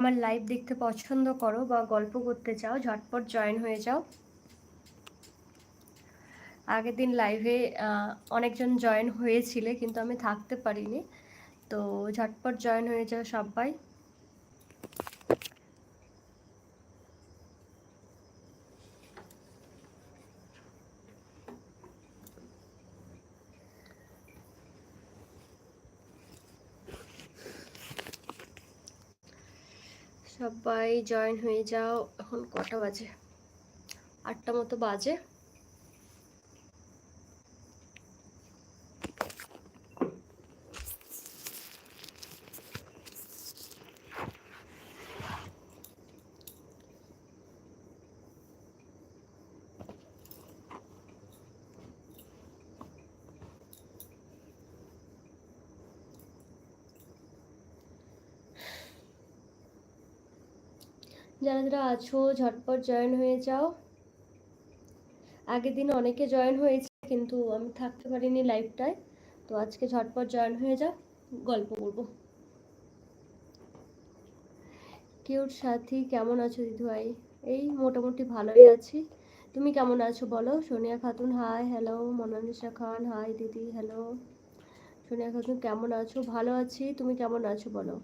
আমার লাইভ দেখতে পছন্দ করো বা গল্প করতে চাও, ঝটপট জয়েন হয়ে যাও। আগের দিন লাইভে অনেকজন জয়েন হয়েছিলে, কিন্তু আমি থাকতে পারিনি। তো ঝটপট জয়েন হয়ে যাও সবাই। সবাই জয়েন হয়ে যাও। এখন কটা বাজে? আটটা মতো বাজে। যারা যারা আছো, ঝটপট জয়েন হয়ে যাও। আগের দিন অনেকে জয়েন হয়েছে, কিন্তু আমি থাকতে পারিনি লাইভটায় তো আজকে ঝটপট জয়েন হয়ে যাও গল্প করব। কিউট সাথী, কেমন আছো দিদিভাই এই মোটামুটি ভালোই আছি। তুমি কেমন আছো বলো? Sonia Khatun hi hello Monalisa Khan hi দিদি হ্যালো সোনিয়া খাতুন, কেমন আছো? ভালো আছি, তুমি কেমন আছো বলো?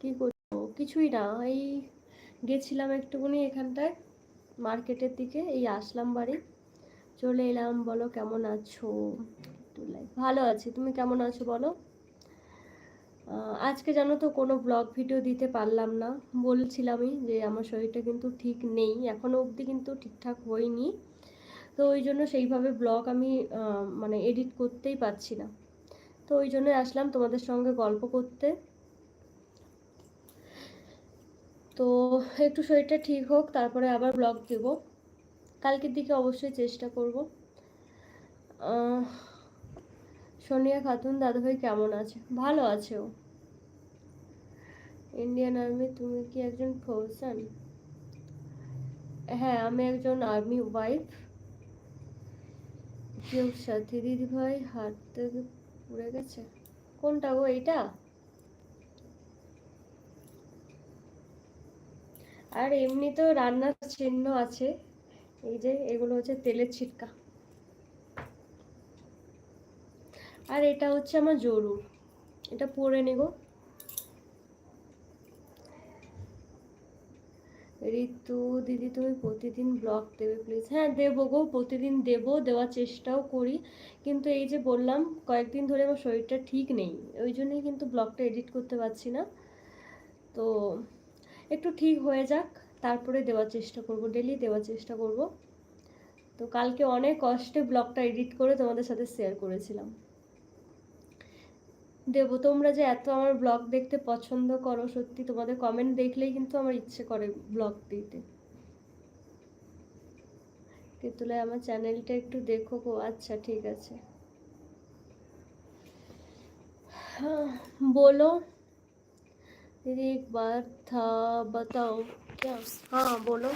কি করছ? কিছুই না, এই গেছিলাম একটুখানি এখানটায়, মার্কেটের দিকে, এই আসলাম বাড়ি। চলে এলাম, বলো কেমন আছো? ভালো আছি, তুমি কেমন আছো বলো? আজকে জানো তো কোনো ব্লগ ভিডিও দিতে পারলাম না। বলছিলামই যে আমার শরীরটা কিন্তু ঠিক নেই এখনও অবধি কিন্তু ঠিকঠাক হয়নি। তো ওই জন্য সেইভাবে ব্লগ আমি মানে এডিট করতেই পারছি না। তো ওই জন্যই আসলাম তোমাদের সঙ্গে গল্প করতে। তো একটু শরীরটা ঠিক হোক, তারপরে আবার ব্লগ দেব। কালকের দিকে অবশ্যই চেষ্টা করব। সোনিয়া খাতুন, দাদাভাই কেমন আছে? ভালো আছে ও। ইন্ডিয়ান আর্মি তুমি কি একজন ফৌসান হ্যাঁ আমি একজন আর্মি ওয়াইফ কেউ সাথী দিদি ভাই হাত পুড়ে গেছে। কোনটা গো, এইটা? আর এমনি তো রান্নার চিহ্ন আছে। এই যে এগুলো হচ্ছে তেলের ছিটকা। আর এটা হচ্ছে আমার জরুর। এটা পরে নেব। ঋতু, দিদি তুমি প্রতিদিন ব্লগ দেবে প্লিজ হ্যাঁ দেবো গো, প্রতিদিন দেব, দেওয়ার চেষ্টাও করি। কিন্তু এই যে বললাম, কয়েকদিন ধরে আমার শরীরটা ঠিক নেই। ওই জন্যই কিন্তু ব্লগটা এডিট করতে পারছি না। তো একটু ঠিক হয়ে যাক তারপরে দেওয়ার চেষ্টা করব ডেলি দেওয়ার চেষ্টা করব। তো কালকে অনেক কষ্টে ব্লগটা এডিট করে তোমাদের সাথে শেয়ার করেছিলাম। দেবো তোমরা যে এত আমার ব্লগ দেখতে পছন্দ করো সত্যি তোমাদের কমেন্ট দেখলেই কিন্তু আমার ইচ্ছে করে ব্লগ দিতে। তেতুলে আমার চ্যানেলটা একটু দেখো গো আচ্ছা ঠিক আছে। হ্যাঁ, বলো। दीदी एक बार था बताओ क्या हाँ बोलो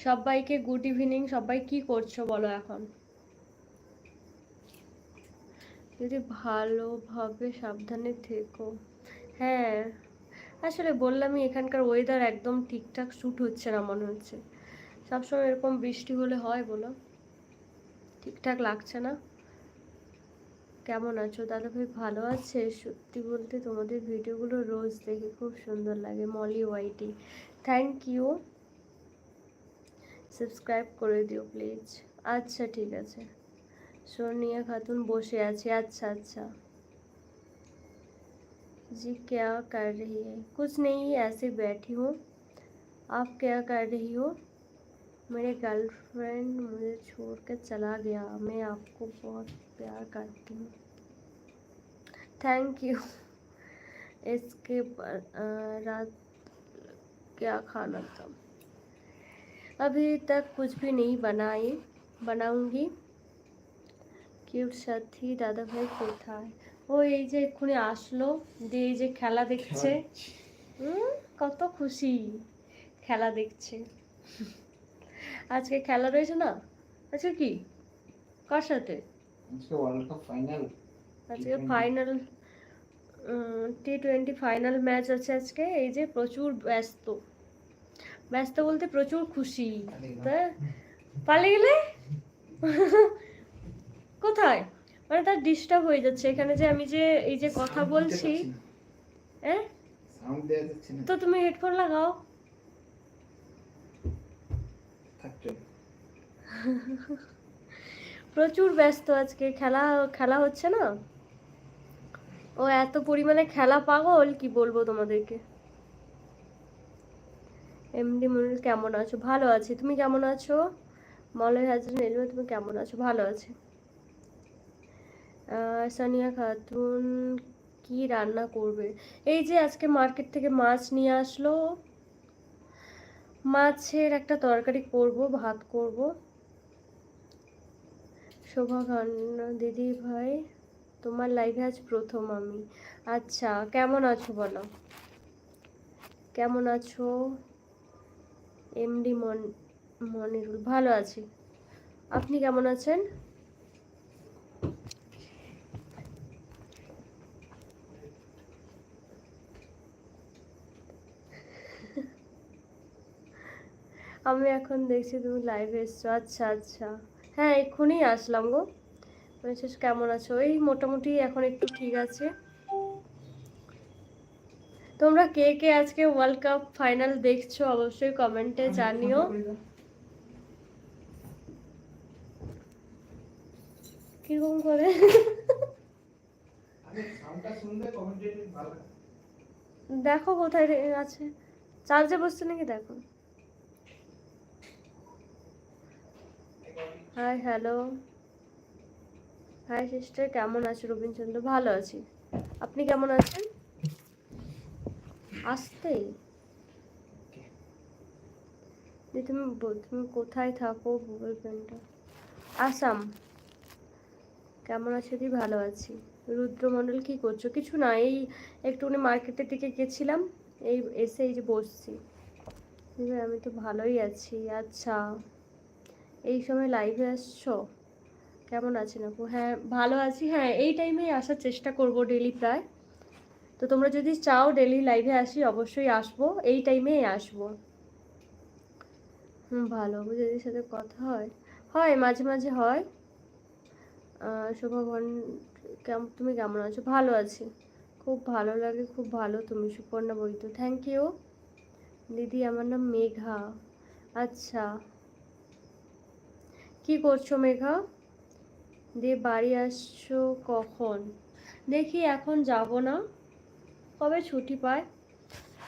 সবাইকে গুড ইভিনিং সবাই কি করছো বলো এখন যদি ভালোভাবে সাবধানে থেকো হ্যাঁ আসলে বললামই এখানকার ওয়েদার একদম ঠিকঠাক শ্যুট হচ্ছে না মনে হচ্ছে সবসময় এরকম বৃষ্টি হলে হয় বলো ঠিকঠাক লাগছে না কেমন আছো দাদা ভাই ভালো আছে সত্যি বলতে তোমাদের ভিডিওগুলো রোজ দেখে খুব সুন্দর লাগে মলি ওয়াইটি থ্যাংক ইউ সাবস্ক্রাইব করে দিও প্লিজ আচ্ছা ঠিক আছে সোনিয়া খাতুন বসে আছে अच्छा अच्छा जी क्या कर रही है कुछ नहीं ऐसे बैठी हूँ आप क्या कर रही हो मेरे गर्लफ्रेंड मुझे छोड़ कर चला गया मैं आपको बहुत प्यार करती हूँ थैंक यू इसके रात क्या खाना था अभी तक कुछ भी नहीं बनाई बनाऊंगी কিউট সাথী দাদা ভাই কোথায় ও এই যে এক্ষুনি আসলো দিয়ে এই যে খেলা দেখছে কত খুশি খেলা দেখছে আজকে খেলা রয়েছে না আজকে কি কার সাথে আজকে ওয়ার্ল্ড কাপ ফাইনাল আজকে final T twenty final match আছে আজকে এই যে প্রচুর ব্যস্ত। ব্যস্ত বলতে প্রচুর খুশি। তা পালিয়ে গেলে? কোথায়? মানে তার ডিস্টার্ব হয়ে যাচ্ছে। এখানে যে আমি যে এই যে কথা বলছি হ্যাঁ? তো তুমি হেডফোন লাগাও। প্রচুর ব্যস্ত আজকে। খেলা খেলা হচ্ছে না? ও এত পরিমাণে খেলা পাগল? কি বলব তোমাদেরকে? এমডি মনির, কেমন আছো? ভালো আছি। তুমি কেমন আছো? মলয় হাজার নীলিমা, তুমি কেমন আছো? ভালো আছি। সানিয়া খাতুন কি রান্না করবে? এই যে আজকে মার্কেট থেকে মাছ নিয়ে আসলো। মাছের একটা তরকারি করব, ভাত করব। শোভা খান, দিদি ভাই। তোমার লাইভে আজ প্রথম আমি। আচ্ছা কেমন আছো বলো? কেমন আছো? এমডি মন, মনিরুল, ভালো আছি। আপনি কেমন আছেন? আমি এখন দেখছি তুমি লাইভে এসছো। আচ্ছা আচ্ছা। হ্যাঁ এক্ষুনি আসলাম গো। মেসেজ কেমন আছো? এই মোটামুটি এখন একটু ঠিক আছে। তোমরা কে কে আজকে ওয়ার্ল্ড কাপ ফাইনাল দেখছ অবশ্যই কমেন্টে জানিও। কীরকম করে। দেখো কোথায় আছে। চার্জে বসছে নাকি? দেখো। হাই হ্যালো হাই সিস্টার কেমন আছো? রবীন্দ্রচন্দ্র, ভালো আছি। আপনি কেমন আছেন? আসতে দি তুমি তুমি কোথায় থাকো গুগল পেনটা আসাম। কেমন আছো দি? ভালো আছি। রুদ্রমণ্ডল কি করছ? কিছু না, এই একটুখানি মার্কেটের দিকে গেছিলাম। এই এসে এই যে বসছি। আমি তো ভালোই আছি। আচ্ছা এই সময় লাইভে আসছো? কেমন আছেন আপু? হ্যাঁ ভালো আছি। হ্যাঁ এই টাইমেই আসার চেষ্টা করব ডেলি প্রায়। তো তোমরা যদি চাও ডেলি লাইভে আসি, অবশ্যই আসব। এই টাইমেই আসব। হুম, ভালো। বুঝেদির সাথে কথা হয় হয়, মাঝে মাঝে হয়। শোভা কেমন তুমি কেমন আছো? ভালো আছি। খুব ভালো লাগে, খুব ভালো। তুমি সুপর্ণা বৈদ্য। থ্যাংক ইউ দিদি, আমার নাম মেঘা। আচ্ছা। কি করছ মেঘা? দিয়ে বাড়ি আসছো কখন? দেখি এখন যাব না। কবে ছুটি পায়?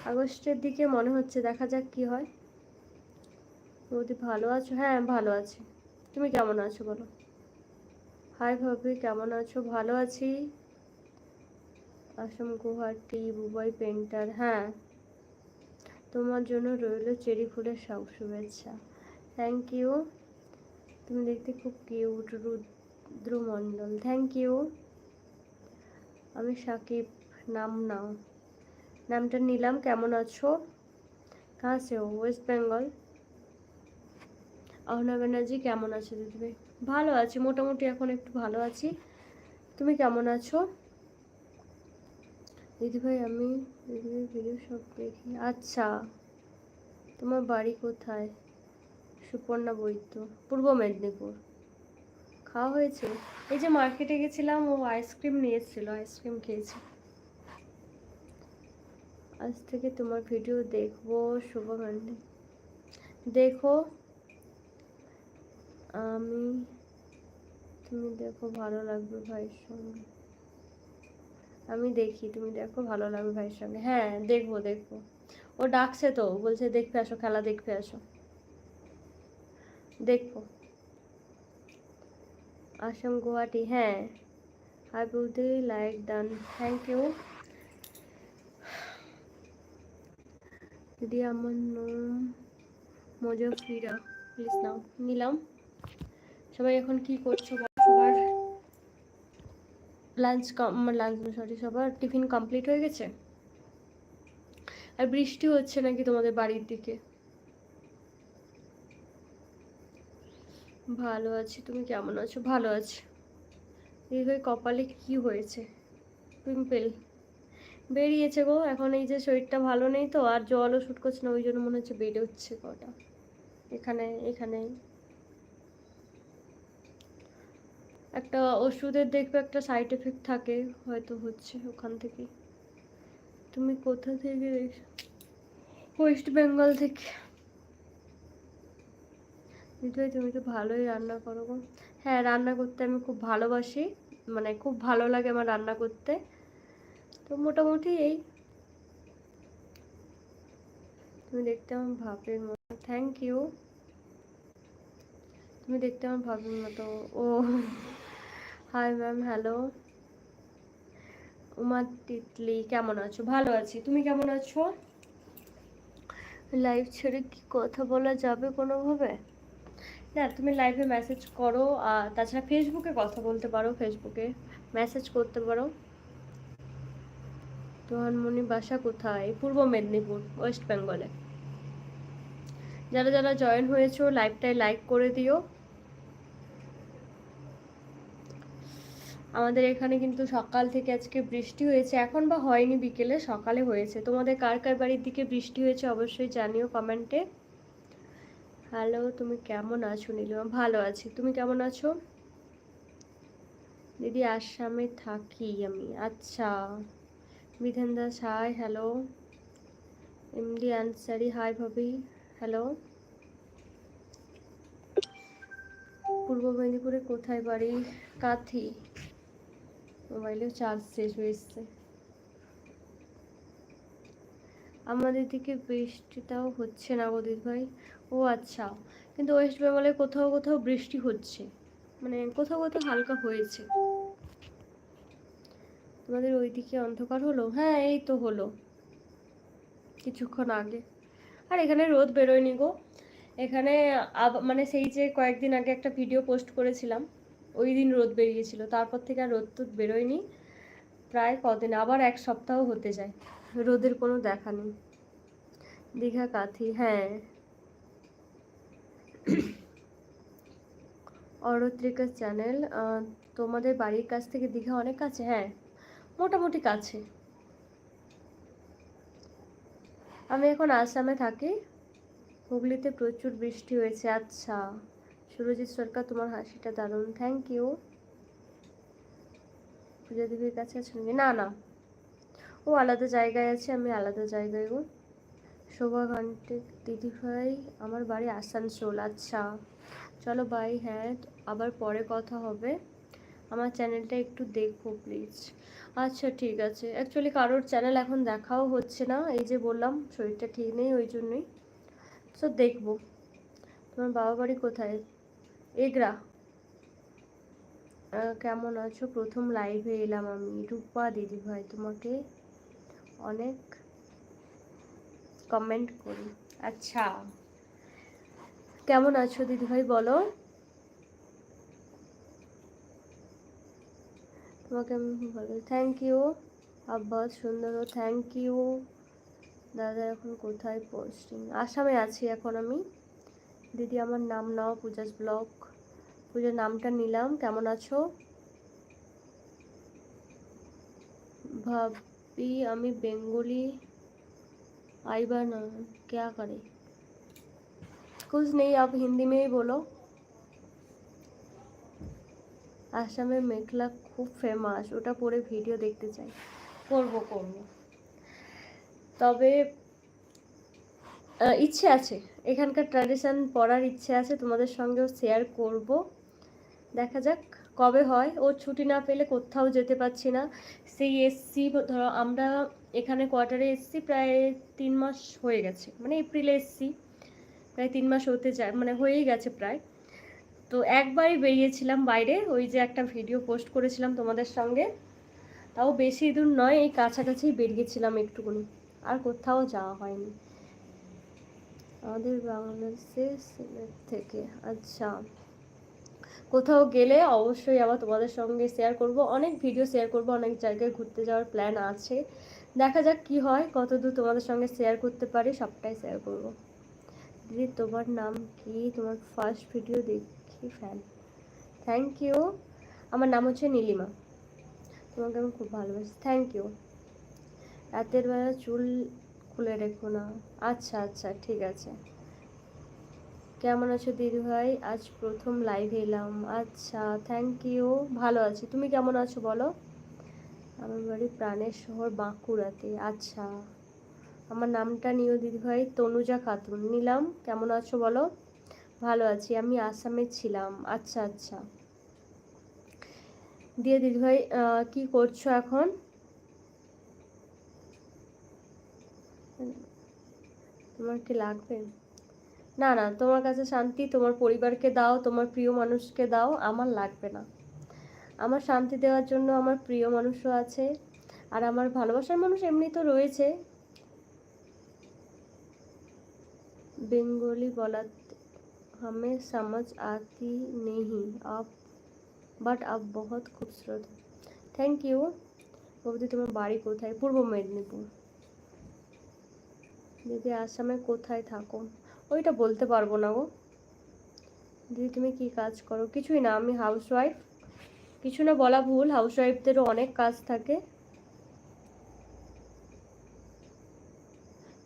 আগস্টের দিকে মনে হচ্ছে দেখা যাক কি হয়। বৌদি ভালো আছো? হ্যাঁ ভালো আছি। তুমি কেমন আছো বলো? হাই ভাবি, কেমন আছো? ভালো আছি। আসাম গুয়াহাটি বুবাই পেন্টার হ্যাঁ। তোমার জন্য রইল চেরি ফুলের সব শুভেচ্ছা থ্যাংক ইউ তুমি দেখতে খুব cute Rudra. Mondal thank you আমি সাকিব, নাম নাও। নামটা নিলাম, কেমন আছো? কাহা সে ওয়েস্ট বেঙ্গল অহনা ব্যানার্জি, কেমন আছো দিদিভাই? ভালো আছি, মোটামুটি এখন একটু ভালো আছি। তুমি কেমন আছো? দিদিভাই, আমি দিদিভাই ভিডিও সব দেখি। আচ্ছা তোমার বাড়ি কোথায়? সুপর্ণা বৈদ্য, পূর্ব মেদিনীপুর। খাওয়া হয়েছে? এই যে মার্কেটে গেছিলাম, ও আইসক্রিম নিয়ে আইসক্রিম খেয়েছি। আজ থেকে তোমার ভিডিও দেখব শুভকান্ডে দেখো, আমি, তুমি দেখো ভালো লাগবে ভাইয়ের সঙ্গে। আমি দেখি, তুমি দেখো ভালো লাগবে ভাইয়ের সঙ্গে। হ্যাঁ দেখব দেখব। ও ডাকছে তো, বলছে দেখতে আসো, খেলা দেখতে আসো। দেখব। আসাম, গুয়াহাটি হ্যাঁ। হাই বৌদি লাইক ডান থ্যাংক ইউ দিদি আমার নাম মজফিরা প্লিজ নাও। নিলাম। সবাই এখন কি করছ? সবার লাঞ্চ লাঞ্চ সরি সবার টিফিন কমপ্লিট হয়ে গেছে? আর বৃষ্টি হচ্ছে নাকি তোমাদের বাড়ির দিকে? ভালো আছি, তুমি কেমন আছো? ভালো আছি। দিদিভাই কপালে কি হয়েছে? পিম্পল বেরিয়েছে গো, এখন এই যে শরীরটা ভালো নেই তো, আর জলও শুট করছে না, ওই জন্য মনে হচ্ছে উঠছে কটা। এখানে এখানে। একটা ওষুধের দেখবে, একটা সাইড এফেক্ট থাকে, হয়তো হচ্ছে ওখান থেকে তুমি কোথা থেকে ওয়েস্ট বেঙ্গল থেকে। দিদিভাই তুমি তো ভালোই রান্না করো গো। হ্যাঁ রান্না করতে আমি খুব ভালোবাসি। মানে খুব ভালো লাগে আমার রান্না করতে। তো মোটামুটি এই। তুমি দেখতে আমার ভাবের মতো। থ্যাংক ইউ তুমি দেখতে আমার ভাবের মতো। ও hi ma'am hello Uma Titli, কেমন আছো? ভালো আছি। তুমি কেমন আছো? লাইভ ছেড়ে কি কথা বলা যাবে কোনোভাবে? না, তুমি লাইভে মেসেজ করো, আর তাছাড়া ফেসবুকে কথা বলতে পারো ফেসবুকে মেসেজ করতে পারো। তোহানমণি বাসা কোথায়? পূর্ব মেদিনীপুর ওয়েস্ট বেঙ্গলে যারা যারা জয়েন হয়েছো লাইভটায় লাইক করে দিও। আমাদের এখানে কিন্তু সকাল থেকে আজকে বৃষ্টি হয়েছে। এখন বা হয়নি বিকেলে, সকালে হয়েছে। তোমাদের কার কার বাড়ির দিকে বৃষ্টি হয়েছে অবশ্যই জানিও কমেন্টে। হ্যালো তুমি কেমন আছো? নীলিমা, ভালো আছি। তুমি কেমন আছো? দিদি, আসামে থাকি আমি। আচ্ছা। Bidhan Das hi hello MD Ansari hi ভাবি। হ্যালো পূর্ব মেদিনীপুরে কোথায় বাড়ি? কাথি। মোবাইলেও চার্জ শেষ হয়েছে আমাদের দিকে বৃষ্টিটাও হচ্ছে না গো ভাই। ও আচ্ছা কিন্তু ওয়েস্ট বেঙ্গলে কোথাও কোথাও বৃষ্টি হচ্ছে মানে কোথাও কোথাও হালকা হয়েছে। তোমাদের ওইদিকে অন্ধকার হলো? হ্যাঁ এই তো হলো, কিছুক্ষণ আগে। আর এখানে রোদ বেরোয়নি গো। এখানে মানে সেই যে কয়েকদিন আগে একটা ভিডিও পোস্ট করেছিলাম, ওই দিন রোদ বেরিয়েছিল, তারপর থেকে আর রোদ তো বেরোয়নি। প্রায় কদিন, আবার এক সপ্তাহ হতে যায়, রোদের কোনো দেখা নেই। দীঘা কাথি হ্যাঁ। অরত্রিকা চ্যানেল তোমাদের বাড়ির কাছ থেকে দীঘা অনেক কাছে? হ্যাঁ মোটামুটি কাছে। আমি এখন আসামে থাকি। হুগলিতে প্রচুর বৃষ্টি হয়েছে। আচ্ছা সুরজিৎ সরকার তোমার হাসিটা দারুণ। থ্যাংক ইউ পূজা দেবীর কাছে আছো না না। ও আলাদা জায়গায় আছে, আমি আলাদা জায়গায় গো শোভা ঘন্টে দিদিভাই আমার বাড়ি আসানসোল আচ্ছা। চলো বাই হ্যাঁ আবার পরে কথা হবে। আমার চ্যানেলটা একটু দেখো প্লিজ আচ্ছা ঠিক আছে। অ্যাকচুয়ালি কারোর চ্যানেল এখন দেখাও হচ্ছে না। এই যে বললাম, শরীরটা ঠিক নেই, ওই জন্যই। সো দেখব। তোমার বাবা বাড়ি কোথায়? এগরা। কেমন আছো? প্রথম লাইভে এলাম আমি। রূপা দিদি ভাই, তোমাকে অনেক কমেন্ট করি। আচ্ছা। কেমন আছো দিদি ভাই বলো? তোমাকে আমি ভালো থ্যাংক ইউ আব্বাস সুন্দর থ্যাংক ইউ দাদা এখন কোথায় পোস্টিং আসামে আছি এখন আমি। দিদি আমার নাম নাও পূজাস ব্লগ পূজার নামটা নিলাম। কেমন আছো? ভাবি আমি বেঙ্গলি। आईबा ना क्या करे कुछ नहीं आप हिंदी में ही बोलो আসামে মেঘলা খুব ফেমাস ওটা পরে ভিডিও দেখতে চাই করব করব তবে আহ, ইচ্ছে আছে এখানকার ট্র্যাডিশন পড়ার ইচ্ছে আছে তোমাদের সঙ্গেও শেয়ার করব দেখা যাক কবে হয় ও ছুটি না পেলে কোথাও যেতে পারছি না সেই এসসি ধরো আমরা এখানে কোয়ার্টারে এসছি, প্রায় তিন মাস হয়ে গেছে মানে এপ্রিলে এসছি, প্রায় তিন মাস হতে যায় মানে হয়েই গেছে প্রায়। তো একবারই বেরিয়েছিলাম বাইরে, ওই যে একটা ভিডিও পোস্ট করেছিলাম তোমাদের সঙ্গে। তাও বেশি দূর নয়, এই কাছাকাছি বেরিয়েছিলাম একটুকুনি, আর কোথাও যাওয়া হয়নি। আমাদের বাংলাদেশে সিলেট থেকে আচ্ছা। কোথাও গেলে অবশ্যই আবার তোমাদের সঙ্গে শেয়ার করব, অনেক ভিডিও শেয়ার করব, অনেক জায়গায় ঘুরতে যাওয়ার প্ল্যান আছে। দেখা যাক কি হয়, কতদূর তোমাদের সঙ্গে শেয়ার করতে পারি, সবটাই শেয়ার করব। দিদি, তোমার নাম কি? তোমার ফার্স্ট ভিডিও দেখি ফ্যান থ্যাংক ইউ আমার নাম হচ্ছে নীলিমা। তোমাকে আমি খুব ভালোবাসি। থ্যাংক ইউ রাতের বেলা চুল খুলে রেখো না। আচ্ছা আচ্ছা ঠিক আছে। কেমন আছো দিদি ভাই? আজ প্রথম লাইভে এলাম। আচ্ছা থ্যাংক ইউ ভালো আছি। তুমি কেমন আছো বলো? আমার বাড়ি প্রাণের শহর বাঁকুড়াতে। আচ্ছা আমার নামটা নিও দিদি ভাই, তনুজা খাতুন। নিলাম, কেমন আছো বলো? ভালো আছি, আমি আসামে ছিলাম। আচ্ছা আচ্ছা। দিয়ে দিদি ভাই কি করছ এখন? তোমার কি লাগবে? না না, তোমার কাছে শান্তি, তোমার পরিবারকে দাও, তোমার প্রিয় মানুষকে দাও, আমার লাগবে না। আমার শান্তি দেওয়ার জন্য আমার প্রিয় মানুষও আছে আর আমার ভালোবাসার মানুষ এমনি তো রয়েছে बेंगोली बोला हमें समझ आती नहीं आप বাট আপ বহুত খুবসুরত থ্যাংক ইউ বৌদি তোমার বাড়ি কোথায় পূর্ব মেদিনীপুর দিদি আসামে কোথায় থাকো ওইটা বলতে পারবো না গো দিদি তুমি কি কাজ করো কিছুই না আমি হাউস ওয়াইফ কিছু না বলা ভুল হাউস ওয়াইফদেরও অনেক কাজ থাকে।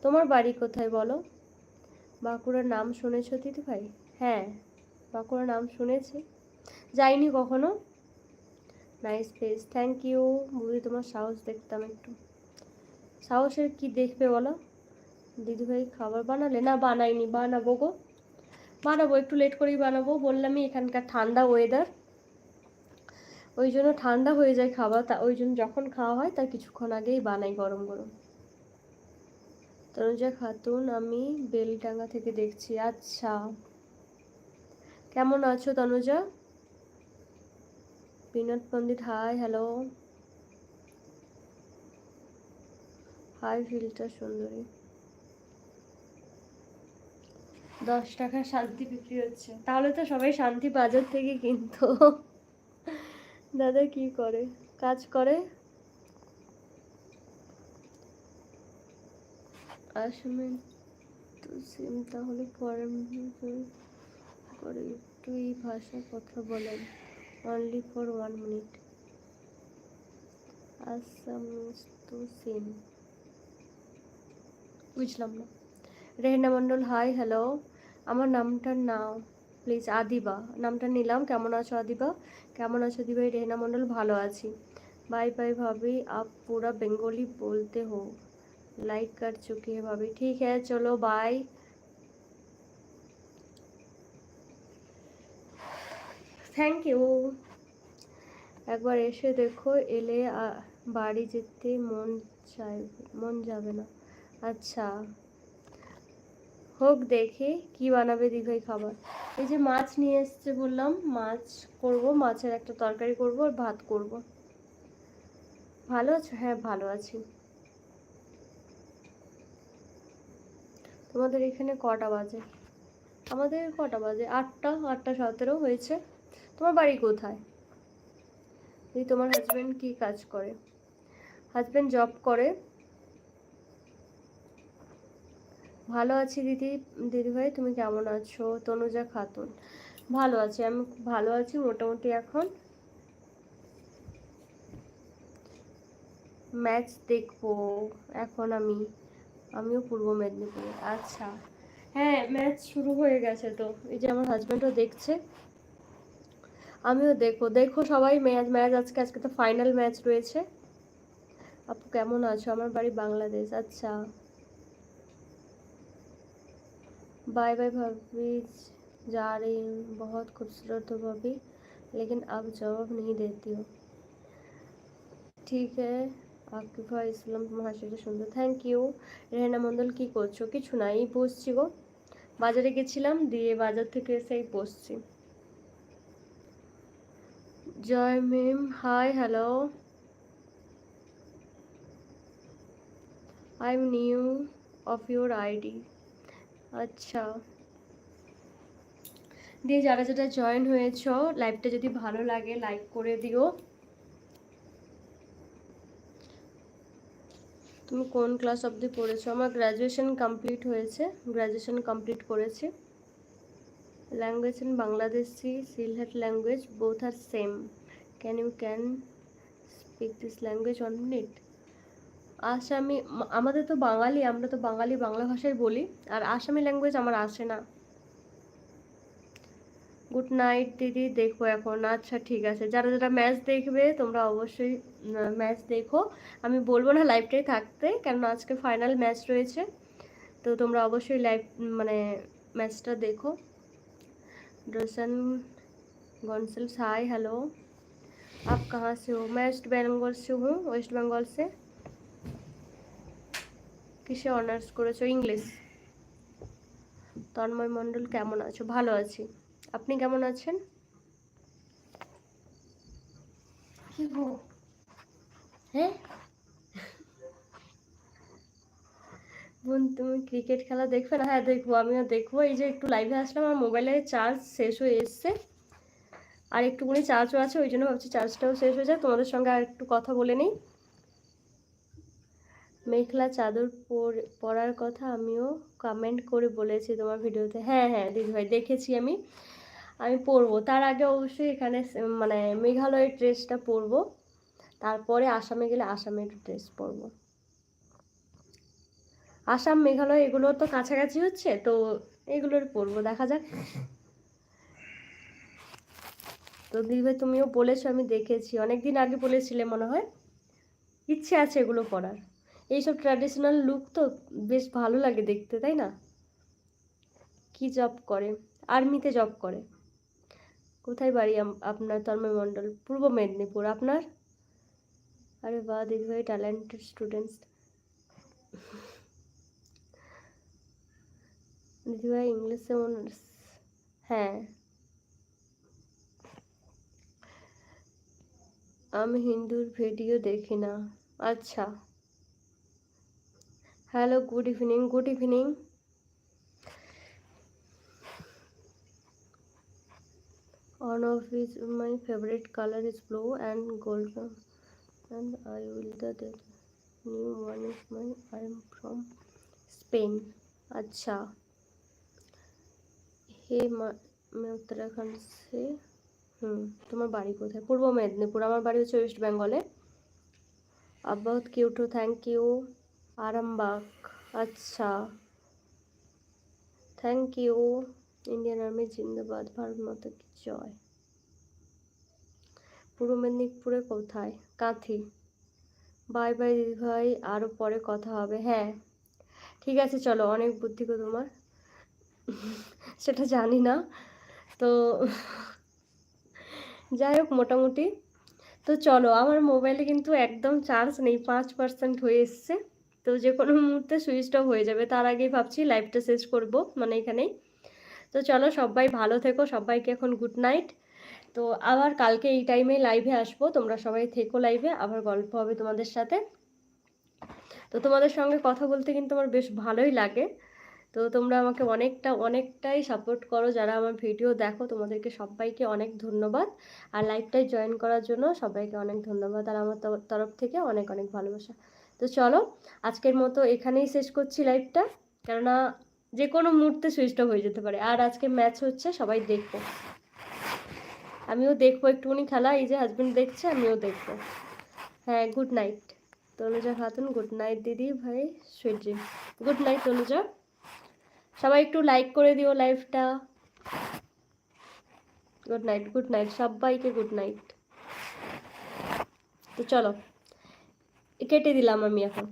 তোমার বাড়ি কোথায় বলো? বাঁকুড়ার নাম শুনেছ দিদি ভাই? হ্যাঁ বাঁকুড়ার নাম শুনেছি। যাইনি কখনো? নাইস প্লেস থ্যাংক ইউ বুঝি তোমার সাহস দেখতাম একটু। সাহসের কি দেখবে বলো? দিদিভাই খাবার বানালে? না, বানাইনি, বানাবো গো। বানাবো, একটু লেট করেই বানাবো। বললামই এখানকার ঠান্ডা ওয়েদার ওই জন্য ঠান্ডা হয়ে যায় খাবার। তা ওই জন্য যখন খাওয়া হয় তার কিছুক্ষণ আগেই বানাই গরম গরম। তনুজা খাতুন, আমি বেলডাঙ্গা থেকে দেখছি। আচ্ছা। কেমন আছো Tanuja? Binod Pandit hi hello hi filter সুন্দরী। দশ টাকা শান্তি বিক্রি হচ্ছে। তাহলে তো সবাই শান্তি বাজার থেকে কিনতো। দাদা কি করে? কাজ করে? আসামে তো সেম তাহলে ফরেন করে একটু এই ভাষায় কথা বলেন। Only for one minute Assam তো সেম বুঝলাম না। রেহনা মণ্ডল হাই হ্যালো আমার নামটার নাও প্লিজ আদিবা নামটা নিলাম কেমন আছো আদিবা কেমন আছো দিভাই রেহনা মণ্ডল ভালো আছি बाय बाय भाभी आप पूरा बंगाली बोलते हो लाइक कर चुकी है भाभी ठीक है चलो बाय থ্যাংক ইউ একবার এসে দেখো এলে আ- বাড়ি যেতে মন চাই মন যাবে না আচ্ছা হোক দেখে কি বানাবে দিঘাই খাবার এই যে মাছ নিয়ে এসছে বললাম, মাছ করব, মাছের একটা তরকারি করব আর ভাত করব। ভালো আছো? হ্যাঁ ভালো আছি। তোমাদের এখানে কটা বাজে? আমাদের কটা বাজে? আটটা আটটা সতেরো হয়েছে। তোমার বাড়ি কোথায়? তোমার হাজব্যান্ড কি কাজ করে? হাজব্যান্ড জব করে। ভালো আছি দিদি দিদিভাই তুমি কেমন আছো? তনুজা খাতুন। ভালো আছি, আমি ভালো আছি মোটামুটি এখন। ম্যাচ দেখব এখন আমি, আমিও পূর্ব মেদিনীপুরে। আচ্ছা। হ্যাঁ ম্যাচ শুরু হয়ে গেছে তো, এই যে আমার হাজব্যান্ডও দেখছে। আমিও দেখো দেখো সবাই ম্যাচ ম্যাচ আজকে আজকে তো ফাইনাল ম্যাচ রয়েছে। আপু কেমন আছো? আমার বাড়ি বাংলাদেশ। আচ্ছা। बाय बाय भाभी जा रही हूँ बहुत खूबसूरत हो भाभी लेकिन अब जवाब नहीं देती हो ঠিক আকিফা ইসলাম তোমার হাসিটা সুন্দর থ্যাংক ইউ রেহানা মন্ডল কি করছো কিছু না এই বসছি গো বাজারে গেছিলাম দিয়ে বাজার থেকে এসে এই বসছি Joy Mim hi hello I am new of your ID আচ্ছা। দিয়ে যারা যারা জয়েন হয়েছ লাইভটা যদি ভালো লাগে লাইক করে দিও। তুমি কোন ক্লাস অবধি পড়েছো? আমার গ্র্যাজুয়েশন কমপ্লিট হয়েছে। গ্র্যাজুয়েশন কমপ্লিট করেছি। Language in Bangladeshi Sylhet language both R same can you can speak this language one minute আসামি ম- আমাদের তো বাঙালি আমরা তো বাঙালি বাংলা ভাষায় বলি আর আসামি ল্যাঙ্গুয়েজ আমার আসে না গুড নাইট দিদি দেখো এখন আচ্ছা ঠিক আছে যারা যারা ম্যাচ দেখবে তোমরা অবশ্যই ম্যাচ দেখো আমি বলবো না লাইভটাই থাকতে কেননা আজকে ফাইনাল ম্যাচ রয়েছে তো তোমরা অবশ্যই লাইভ মানে ম্যাচটা দেখো रोशन गॉन्सल्स हाय हेलो आप कहाँ से हो मैं वेस्ट बेंगल से हूँ ওয়েস্ট বেঙ্গল से কিসে অনার্স করেছ? ইংলিশ তন্ময় মণ্ডল কেমন আছো? ভালো আছি। আপনি কেমন আছেন? কি গো? হ্যাঁ? বোন তুমি ক্রিকেট খেলা দেখবে না? হ্যাঁ দেখব। আমিও দেখব। এই যে একটু লাইভে আসলাম আমার মোবাইলে চার্জ শেষ হয়ে এসছে। আর একটুখানি চার্জও আছে ওই জন্য ভাবছি চার্জটাও শেষ হয়ে যায়। তোমাদের সঙ্গে আর একটু কথা বলে নিই। মেঘলা চাদর পর- পরার কথা আমিও কমেন্ট করে বলেছি তোমার ভিডিওতে। হ্যাঁ হ্যাঁ দিদিভাই দেখেছি আমি। আমি পরবো। তার আগে অবশ্যই এখানে মানে মেঘালয়ের ড্রেসটা পরবো। তারপরে আসামে গেলে আসামের ড্রেস পরবো। আসাম, মেঘালয়, এগুলো তো কাছাকাছি হচ্ছে, তো এগুলোর পরবো। দেখা যাক। তো দিদিভাই তুমিও বলেছ, আমি দেখেছি। অনেক দিন আগে বলেছিলে মনে হয়। ইচ্ছে আছে এগুলো পরার। এইসব ট্র্যাডিশনাল লুক তো বেশ ভালো লাগে দেখতে, তাই না? কি জব করে? আর্মিতে জব করে। কোথায় বাড়ি? আপনার তন্ময় মণ্ডল পূর্ব মেদিনীপুর। আপনার? আরে বাহ দিদিভাই ট্যালেন্টেড স্টুডেন্টস দিদিভাই ইংলিশে অনার্স হ্যাঁ। আমি হিন্দুর ভিডিও দেখি না। আচ্ছা। Hello good evening good evening One of his my favorite color is blue and golden, and I will the, the new one is my I am from Spain. अच्छा হে মা- मैं उत्तराखंड से হুম তোমার বাড়ি কোথায় পূর্ব মেদিনীপুর আমার বাড়ি হচ্ছে ওয়েস্ট বেঙ্গলে आप बहुत क्यूट हो আরামবাগ আচ্ছা। থ্যাংক ইউ ইন্ডিয়ান আর্মি জিন্দাবাদ, ভারত মাতা কি জয়। পূর্ব মেদিনীপুরে কোথায়? কাঁথি। বাই বাই দিদি ভাই আরও পরে কথা হবে। হ্যাঁ। ঠিক আছে, চলো, অনেক বুদ্ধি গো তোমার। সেটা জানি না। তো যাই হোক, মোটামুটি। তো চলো, আমার মোবাইলে কিন্তু একদম চার্জ নেই, পাঁচ পার্সেন্ট হয়ে এসছে। তো যে কোনো মুহূর্তে সুইচ অফ হয়ে যাবে। তার আগেই ভাবছি লাইভটা শেষ করব মানে এখানেই। তো চলো সবাই ভালো থেকো, সবাইকে এখন গুড নাইট তো আবার কালকে এই টাইমে লাইভে আসব, তোমরা সবাই থেকো লাইভে আবার গল্প হবে তোমাদের সাথে। তো তোমাদের সঙ্গে কথা বলতে কিন্তু আমার বেশ ভালোই লাগে। তো তোমরা আমাকে অনেকটা, অনেকটাই সাপোর্ট করো, যারা আমার ভিডিও দেখো, তোমাদেরকে সবাইকে অনেক ধন্যবাদ। আর লাইভটাই জয়েন করার জন্য সবাইকে অনেক ধন্যবাদ। আর আমার তরফ থেকে অনেক অনেক ভালোবাসা। তো চলো, আজকের মতো এখানেই শেষ করছি লাইভটা কেননা যে কোনো মুহূর্তে সুইচ অফ হয়ে যেতে পারে। আর আজকে ম্যাচ হচ্ছে সবাই দেখব। আমিও দেখব একটুখানি খেলা। এই যে হাজবেন্ড দেখছে, আমিও দেখব। হ্যাঁ good night Tanuja Khatun good night দিদি ভাই sweet dream good night Tanuja. সবাই একটু লাইক করে দিও লাইভটা গুড নাইট গুড নাইট সবাইকে গুড নাইট তো চলো। কেটে দিলাম আমি এখন